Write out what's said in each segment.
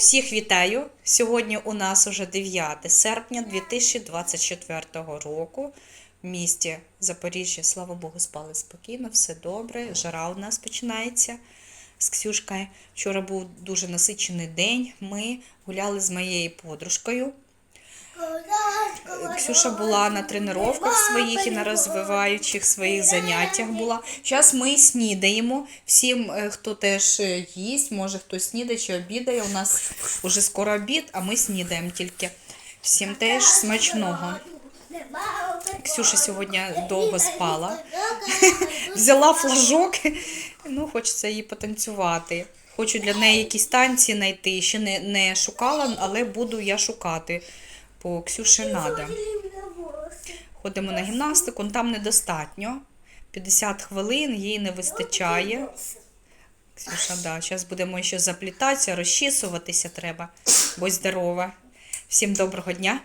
Всіх вітаю! Сьогодні у нас уже 9 серпня 2024 року. В місті Запоріжжя, слава Богу, спали спокійно, все добре. Жара у нас починається з Ксюшкою. Вчора був дуже насичений день. Ми гуляли з моєю подружкою. Ксюша була на тренуваннях своїх і на розвиваючих своїх заняттях була. Зараз ми снідаємо. Всім, е, хто теж е, їсть, може хтось снідає чи обідає. У нас вже скоро обід, а ми снідаємо тільки. Всім теж смачного. Ксюша сьогодні довго спала. Взяла флажок. Ну, хочеться їй потанцювати. Хочу для неї якісь танці знайти. Ще не, не шукала, але буду я шукати. По Ксюші треба. Ходимо на гімнастику, ну, там недостатньо. 50 хвилин, їй не вистачає. Ксюша, да, зараз будемо ще заплітатися, розчісуватися треба. Будь здорова. Всім доброго дня,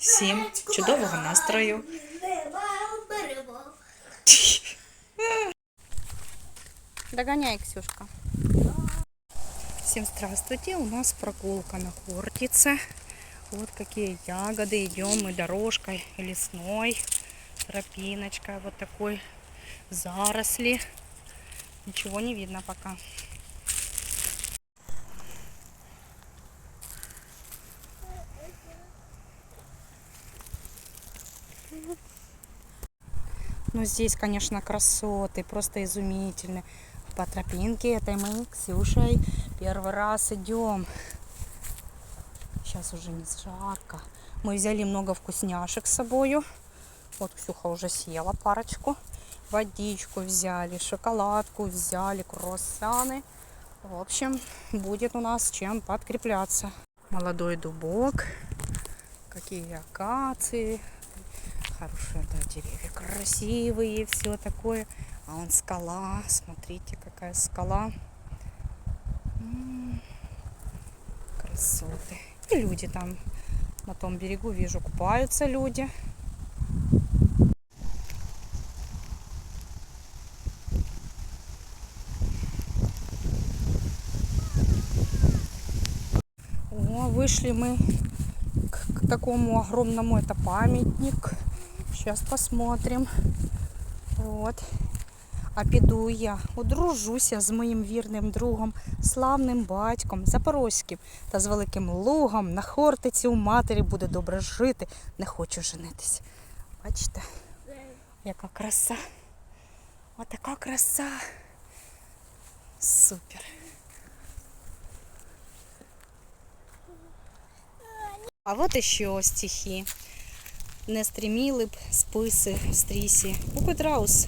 всім чудового настрою. Догоняй, Ксюшка. Всем здравствуйте. У нас прогулка на Хортице. Вот какие ягоды. Идем мы дорожкой лесной. Тропиночкой вот такой заросли. Ничего не видно пока. Ну, здесь, конечно, красоты, просто изумительные. По тропинке этой мы Ксюшей первый раз идем. Сейчас уже не жарко. Мы взяли много вкусняшек с собой. Вот Ксюха уже съела парочку. Водичку взяли, шоколадку взяли, круассаны. В общем, будет у нас чем подкрепляться. Молодой дубок. Какие акации. Хорошие, да, деревья. Красивые, все такое. А он скала. Смотрите, какая скала. Красоты. И люди там на том берегу, вижу, купаются люди. О, вышли мы к, к такому огромному, это памятник. Сейчас посмотрим. Вот. А піду я одружуся з моїм вірним другом, славним батьком Запорозьким та з великим лугом на хортиці у матері буде добре жити. Не хочу женитись. Бачите, яка краса. Отака краса. Супер. А вот еще стихи Не стріміли б списи в стрісі. У Петраус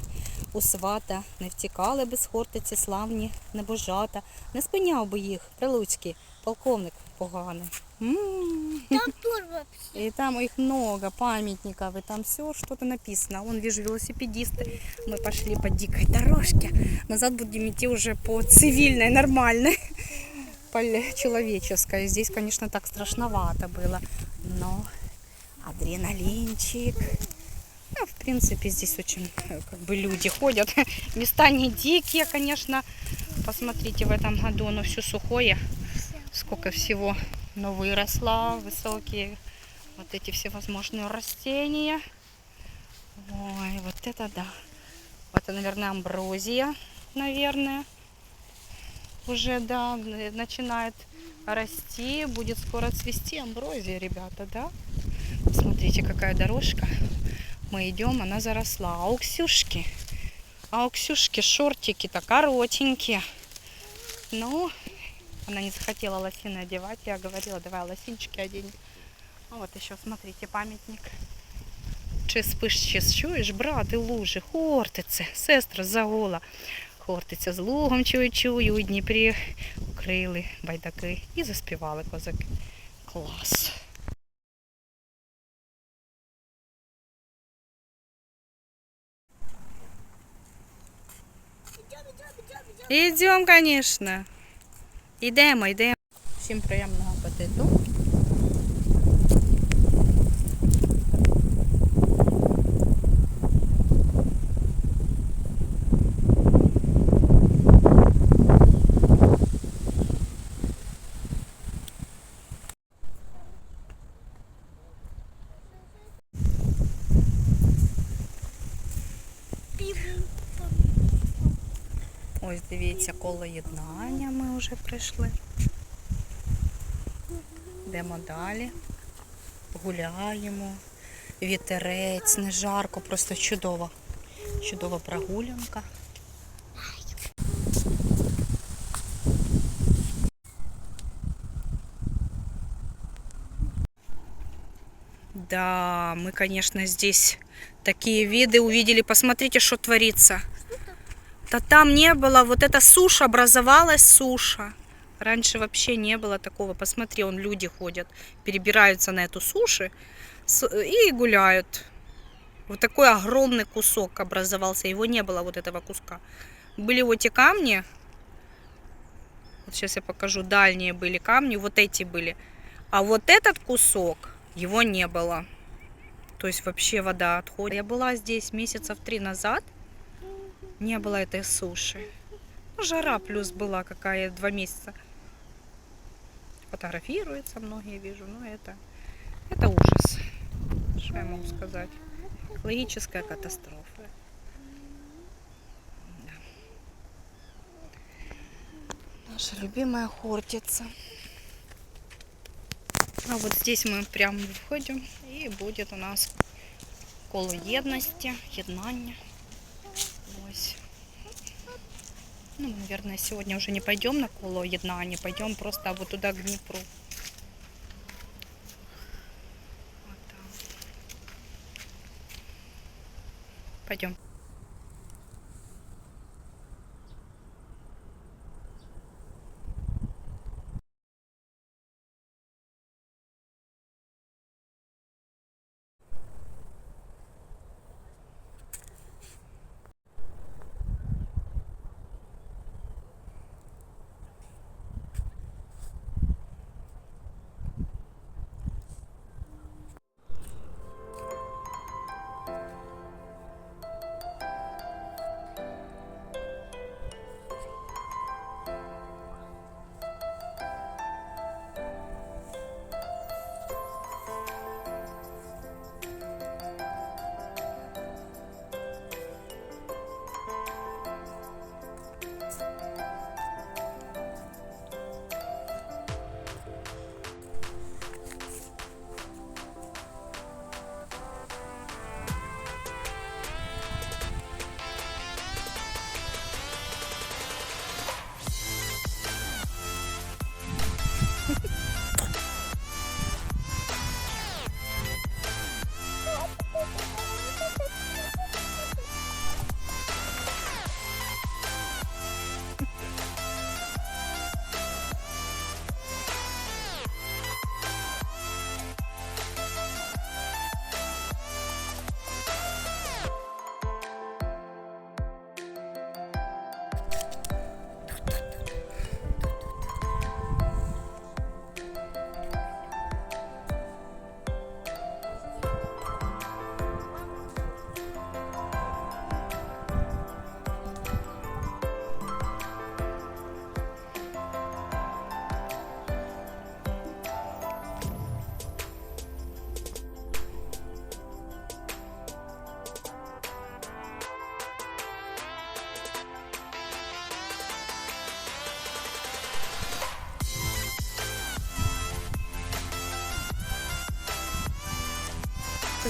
у свата не втікали би з хортиці славні небожата. Не спиняв би їх Прилуцький полковник поганий. М. Там тур вообще. И там их много памятников, и там все что-то написано. Вон вижу велосипедисты. Мы пошли по дикой дорожке. Назад будем идти уже по цивильной, нормальной, по человеческой. Здесь, конечно, так страшновато было, но адреналинчик. Ну, в принципе, здесь очень э, как бы люди ходят. Места не дикие, конечно. Посмотрите, в этом году оно все сухое. Сколько всего но выросло, высокие вот эти всевозможные растения. Ой, вот это да. Это, наверное, амброзия, наверное. Уже, да, начинает расти, будет скоро цвести амброзия, ребята, да? Смотрите, какая дорожка. Мы идем, она заросла. А у Ксюшки, а у Ксюшки шортики-то коротенькие. Ну, она не захотела лосины одевать. Я говорила, давай лосинчики оденем. А вот еще, смотрите, памятник. Чи спиш, чи чуєш, брати, лужи, хортице, сестра загула. Хортиця з лугом чую, чую, у Дніпрі укрили байдаки і заспівали козаки. Клас. Йдемо, звісно. Йдемо, йдемо. Всім приємного апетиту. Коло єднання ми вже прийшли. Йдемо далі. Гуляємо. Вітерець, не жарко, просто чудово. Чудова прогулянка. Да, мы, конечно, здесь такие виды увидели. Посмотрите, что творится. Да там не было, вот эта суша, образовалась суша. Раньше вообще не было такого. Посмотри, он люди ходят, перебираются на эту суши и гуляют. Вот такой огромный кусок образовался. Его не было, вот этого куска. Были вот эти камни. Вот сейчас я покажу. Дальние были камни, вот эти были. А вот этот кусок, его не было. То есть вообще вода отходит. Я была здесь месяцев три назад Не было этой суши. Ну, жара плюс была какая два месяца. Фотографируются многие вижу. Но это, это ужас. Что я могу сказать? Экологическая катастрофа. Да. Наша любимая Хортица. А вот здесь мы прямо входим и будет у нас коло єдності, єднання. Ну, наверное, сегодня уже не пойдем на коло єднання, пойдем просто вот туда к Днепру. Пойдем.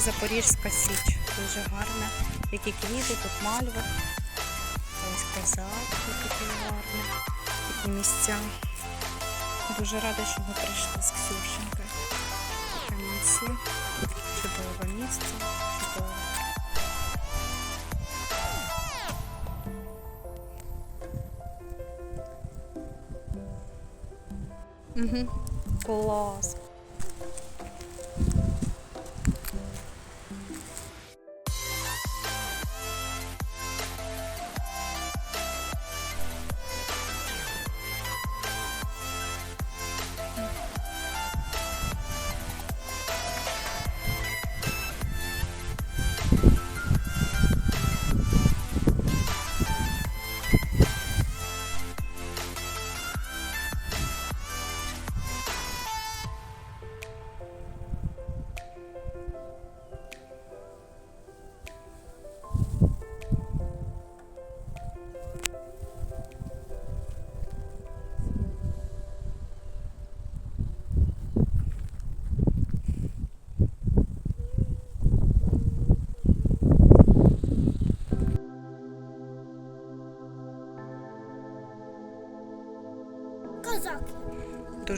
Запорізька Січ. Дуже гарна. Які квіти, тут мальви. Ось козак, який гарний. Такі місця. Дуже рада, що ми прийшли з Ксюшенькою. Камінці. Чудове місце. Чудове. Угу.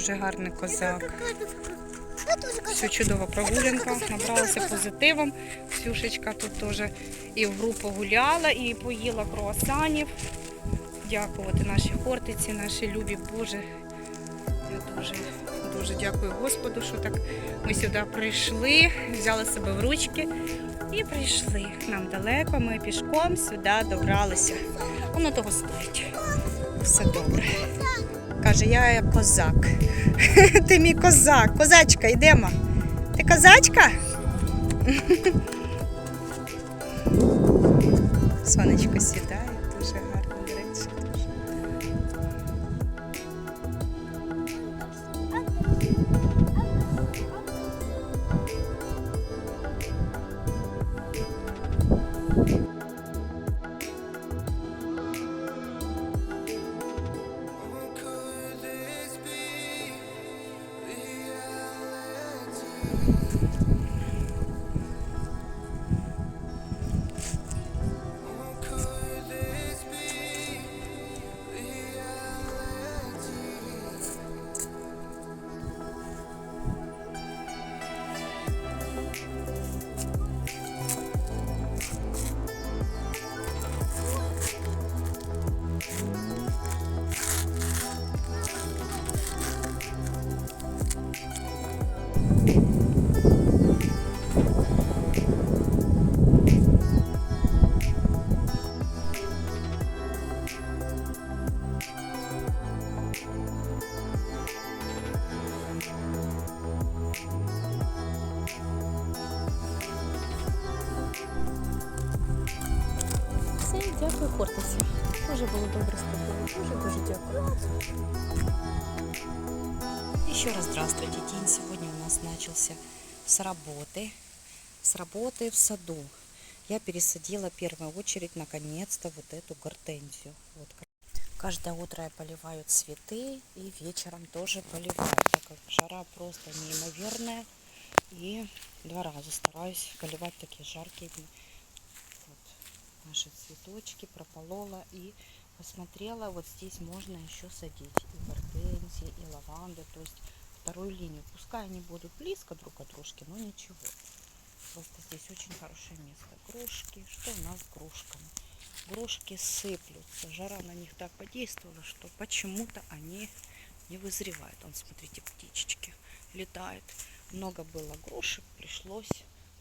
Дуже гарний козак. Все чудова прогулянка, набралася позитивом. Ксюшечка тут теж і в групу гуляла, і поїла круасанів. Дякувати нашій хортиці, нашій любі Боже. Я дуже, дуже дякую Господу, що так ми сюди прийшли, взяли себе в ручки і прийшли. Нам далеко, ми пішком сюди добралися. Воно того стоїть. Все добре. Каже, я козак. Ти мій козак. Козачка, йдемо. Ти козачка? Сонечко сідає, Начался с работы. С работы в саду. Я пересадила в первую очередь наконец-то вот эту гортензию. Вот. Каждое утро я поливаю цветы и вечером тоже поливаю, так как жара просто неимоверная. И два раза стараюсь поливать такие жаркие дни. Вот наши цветочки прополола и посмотрела, вот здесь можно еще садить и гортензии, и лаванды, то есть вторую линию. Пускай они будут близко друг от дружки, но ничего. Просто здесь очень хорошее место. Грушки, что у нас с грушками? Грушки сыплются, жара на них так подействовала, что почему-то они не вызревают. Вон, смотрите, птичечки летают. Много было грушек, пришлось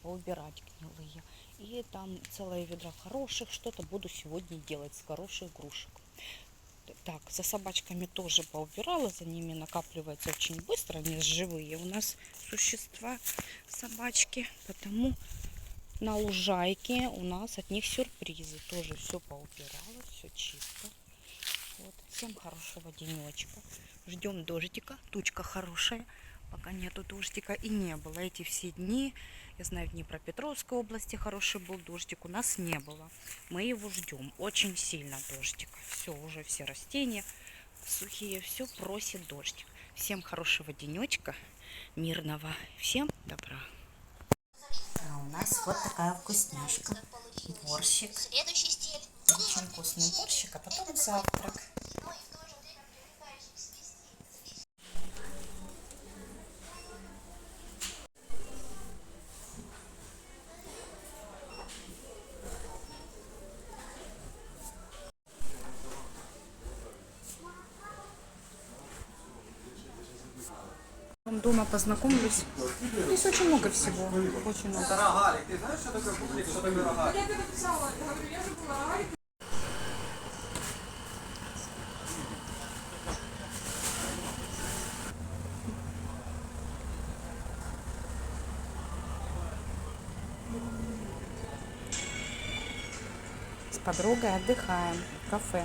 поубирать гнилые. И там целое ведро хороших. Что-то буду сегодня делать с хороших грушек. Так, за собачками тоже поубирала. За ними накапливается очень быстро. Они живые у нас существа, собачки. Потому на лужайке у нас от них сюрпризы. Тоже все поубирала, все чисто. Вот. Всем хорошего денечка. Ждем дождика. Тучка хорошая. Пока нету дождика и не было. Эти все дни, я знаю, в Днепропетровской области хороший был дождик, у нас не было. Мы его ждем. Очень сильно дождик. Все, уже все растения сухие, все просит дождик. Всем хорошего денечка, мирного. Всем добра. А у нас вот такая вкусняшка. Борщик. Очень вкусный борщик, а потом завтрак. Познакомились. Здесь очень много всего. Очень много. С подругой отдыхаем в кафе.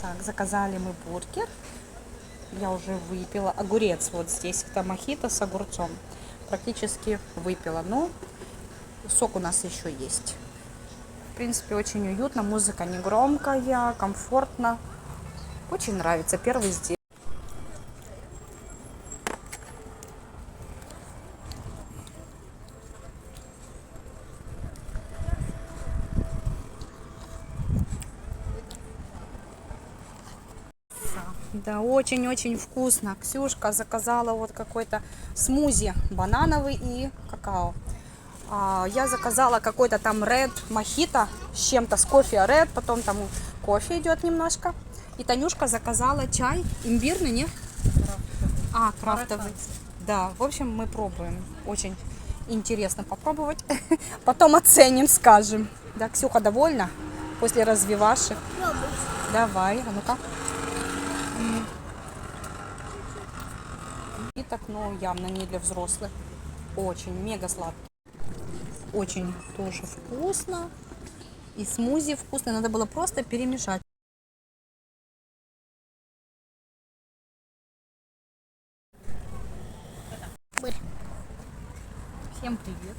Так, заказали мы бургер. Я уже выпила. Огурец вот здесь. Это мохито с огурцом. Практически выпила. Но сок у нас еще есть. В принципе, очень уютно. Музыка не громкая, комфортно. Очень нравится. Первый здесь. Да, очень-очень вкусно. Ксюшка заказала вот какой-то смузи банановый и какао. А, Я заказала какой-то там ред мохито с чем-то, с кофе ред, потом там кофе идет немножко. И Танюшка заказала чай имбирный, не? А, крафтовый. Да, в общем, мы пробуем. Очень интересно попробовать. Потом оценим, скажем. Да, Ксюха довольна после развивашек? Давай, а ну-ка. Так, ну, явно не для взрослых. Очень, мега сладкий. Очень тоже вкусно. И смузи вкусно. Надо было просто перемешать. Всем привет.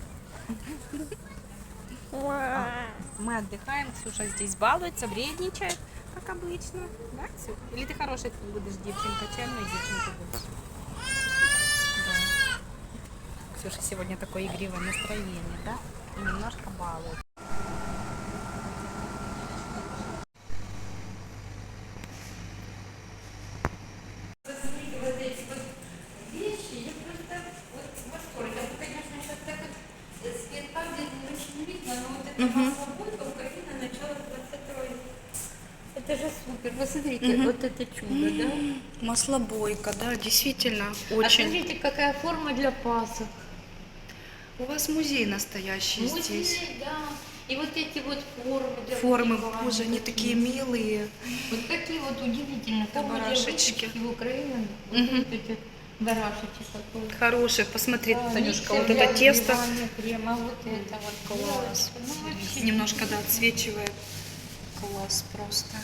А, Мы отдыхаем, Ксюша здесь балуется, вредничает, как обычно. Да, Ксюх? Или ты хорошая будешь девчонка, чемная девчонка будешь? Ксюша сегодня такое игривое настроение, да? И немножко балует. Это же супер. Посмотрите, вот это чудо, да? Маслобойка, да, действительно, А смотрите, какая форма для пасок. Вас музей настоящий Музей, да. И вот эти вот формы для Формы, боже, они такие милые. Вот такие вот удивительные для барашечки. в Украине. Вот Мгм. эти барашечки такой. Хорошие, посмотри, Да, Танюшка, вот это тесто крема, вот это вот Класс. Ну, вообще. немножко, да, отсвечивает. Класс просто.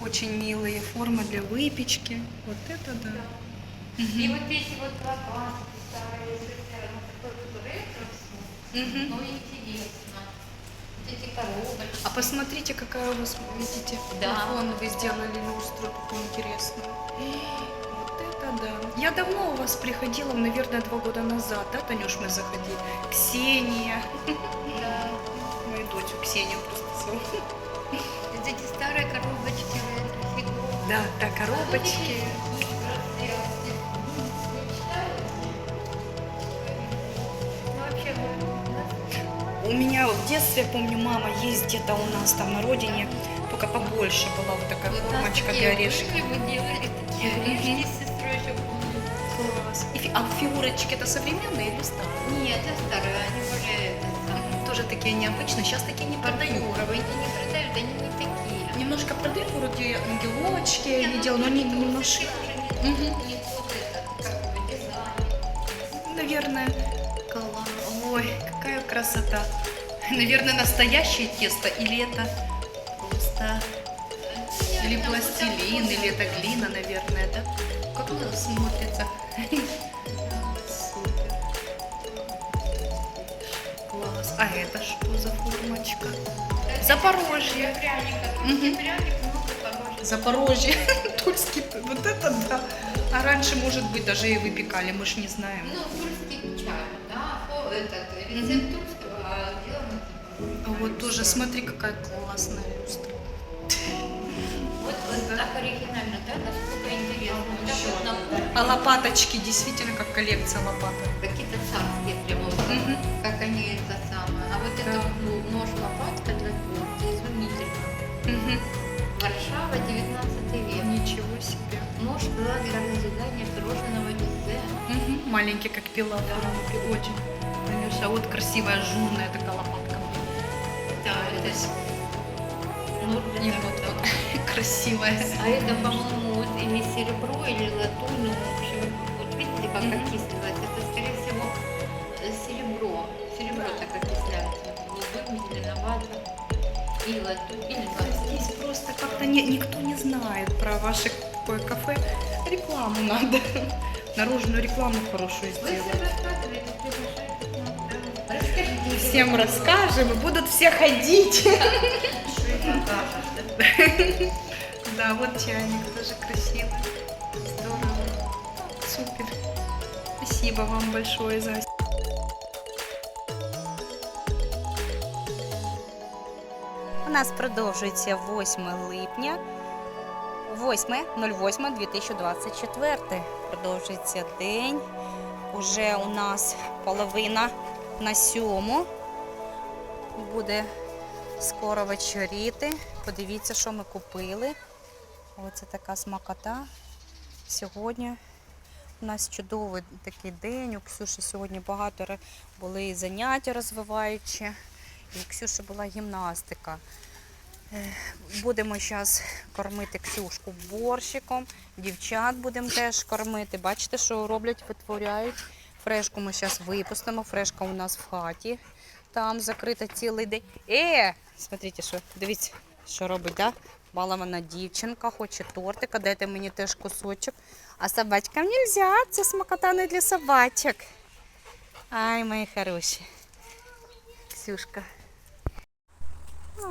Очень милые формы для выпечки. Вот это да. И Мгм. вот эти вот лопатки старые, ну, такой вот ретро Ну, интересно. Вот эти коробочки. А посмотрите, какая у вас, видите, Да. фон вы сделали люстру такую интересную. Вот это да. Я давно у вас приходила, наверное, два года назад, да, Танюш, мы заходили. Ксения. Да. Мою дочь Ксению просто зовут. Вот эти старые коробочки. Да, да, коробочки. У меня в детстве, помню, мама есть где-то у нас там на родине, только побольше была вот такая формочка для орешек. Мы делали такие орешки с сестрой еще. Класс. И а фигурочки это современные или старые? Нет, это старые, они это самое. Тоже такие необычные, сейчас такие не продают. Они не продают, они не такие. Немножко продают, вроде ангелочки, я видела, но они немножко, Мгм. Красота. Наверное, настоящее тесто или это просто... Или пластилин, или это глина, наверное, да? Как это смотрится? Супер. Класс. А это что за формочка? Запорожье. Хороший. Запорожье. Тульский. Вот это да. А раньше, может быть, даже и выпекали, мы ж не знаем. Ну, да, этот рецепт тульского, а сделано. А вот тоже, смотри, какая классная люстра. Вот, вот так оригинально, да, насколько интересно. А лопаточки, действительно, как коллекция лопаток. какие-то царские прямо, как они это самое. А вот Да. это ну, нож-лопатка для кухни, изумительно. Варшава, 19 век. Ничего себе. Нож была для разъедания пирожного. Мгм. Маленький, как пила. коробке. Очень. А вот красивая журная такая лопатка. Да, это для И того, вот, вот красивая. А это, по-моему, вот или серебро, или латунь, ну, в общем, вот видите, как Мгм. окислилось? Это, скорее всего, серебро. Серебро так окисляется. Голубым, зеленоватым. И латунь, или латунь. Здесь просто как-то не- никто не знает про ваше кафе. Рекламу надо. Наружную рекламу хорошую сделать. Всем расскажем, и будут все ходить. Да, вот чайник тоже красивый. Здорово. Супер. Спасибо вам большое за У нас продовжується 8 липня. 8.08.2024. Продовжується день. Уже у нас половина на сьому. Буде скоро вечоріти. Подивіться, що ми купили. Оце така смакота. Сьогодні у нас чудовий такий день. У Ксюші сьогодні багато були заняття розвиваючі. І у Ксюші була гімнастика. Е, Будемо зараз кормити Ксюшку борщиком. Дівчат будемо теж кормити. Бачите, що роблять, витворяють. Фрешку ми зараз випустимо. Фрешка у нас в хаті. Там закрита цілий день. Е, смотрите, що дивіться, що робить, да? Балована дівчинка, хоче тортика, дайте мені теж кусочок. А собачкам нельзя, це смакота не для собачок. Ай, мої хороші. Ксюшка.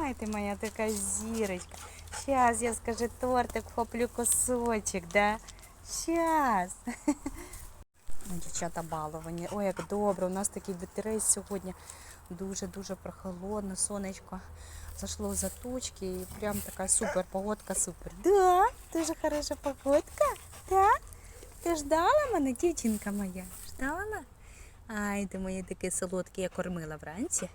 Ай, ти моя така зірочка. Сейчас я скажу тортик, хоплю кусочек, да? Сейчас. Дівчата баловані. Ой, як добре. У нас такий вітерець сьогодні. Дуже-дуже прохолодно, сонечко. Зашло за тучки і прям така супер, погодка супер. Да, дуже хороша погодка. Да? Ти ждала мене, дівчинка моя? Ждала? Ай, ти моє таке солодке, я кормила вранці.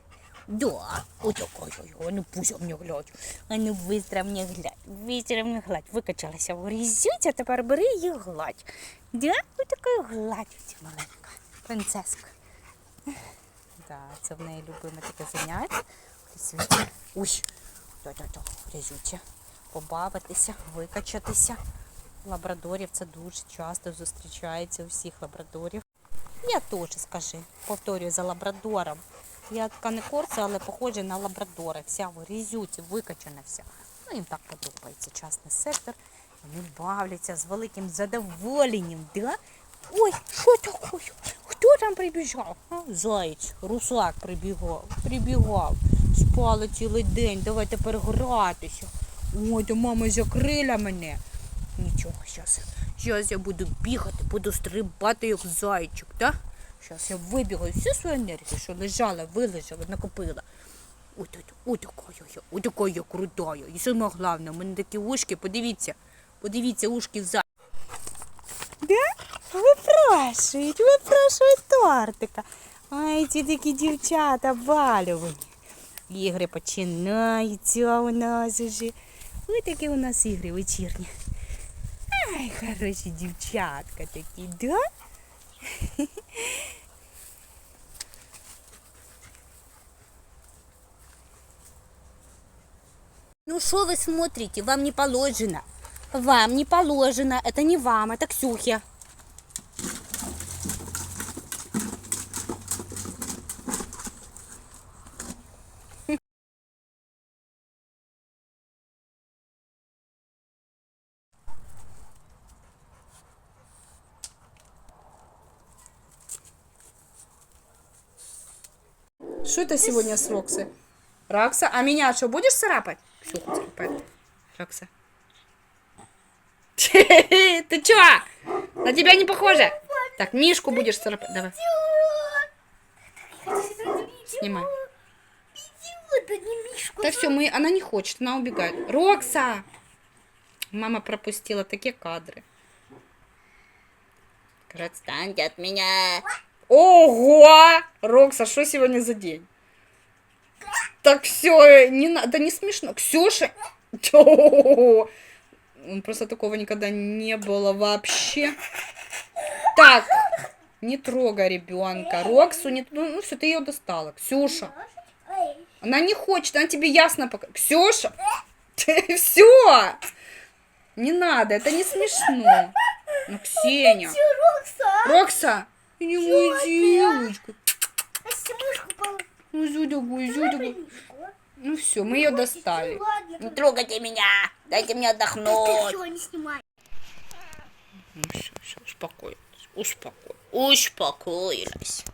Да, ой, такой, ой, ой, ну пусть мне глядь. А ну быстро мне глядь, быстро мне гладь. Викачалася в грізюці, а тепер бери і гладь. Да, ось такою гладь, ось маленька. Принцеска. Да, це в неї любиме таке заняття. Грізюці. Ой, да-да-да, грізюці. Побавитися, викачатися. Лабрадорів це дуже часто зустрічається у всіх лабрадорів. Я теж скажи, повторюю за лабрадором. Я така не корса, але похожа на лабрадора. Вся в грізюці, викачана вся. Ну, їм так подобається частний сектор. Вони бавляться з великим задоволенням, да? Ой, що таке? Хто там прибіжав? Заєць, русак прибігав, прибігав. Спали цілий день, давай тепер гратися. Ой, то мама закрила мене. Нічого, зараз. Зараз я буду бігати, буду стрибати як зайчик, так? Зараз я вибігаю всю свою енергію, що лежала, вилежала, накопила. Ой, ой, така я, ой, крутая. І саме головне, у мене такі ушки, подивіться, подивіться, ушки за. Да? Випрашують, випрашують тортика. Ай, ці такі дівчата балювані. Ігри починаються у нас уже. Ось такі у нас ігри вечірні. Ай, хороші дівчатка такі, да? Ну что вы смотрите? Вам не положено. Вам не положено. Это не вам, это Ксюхе. Что это сегодня с Роксы? Рокса, а меня что, будешь царапать? Ксюха царапает. Рокса. Ты чё? На тебя не похоже? Так, Мишку будешь царапать. Давай. Снимай. Да все, мы... она не хочет, она убегает. Рокса! Мама пропустила такие кадры. Отстаньте от меня. Ого! Рокса, что сегодня за день? Так все, не надо, не смешно. Ксюша! Просто такого никогда не было вообще. Так, не трогай ребенка. Роксу не... Ну, ну все, ты ее достала. Ксюша. Она не хочет, она тебе ясно пока. Ксюша! Все! Не надо, это не смешно. Ну, Ксения. Рокса! Не моя девочка. Ну, зюдягу, зюдягу. Ну все, мы ее достали. Не трогайте меня, дайте мне отдохнуть. Ну все, все, успокоилась, успокоилась, успокоилась.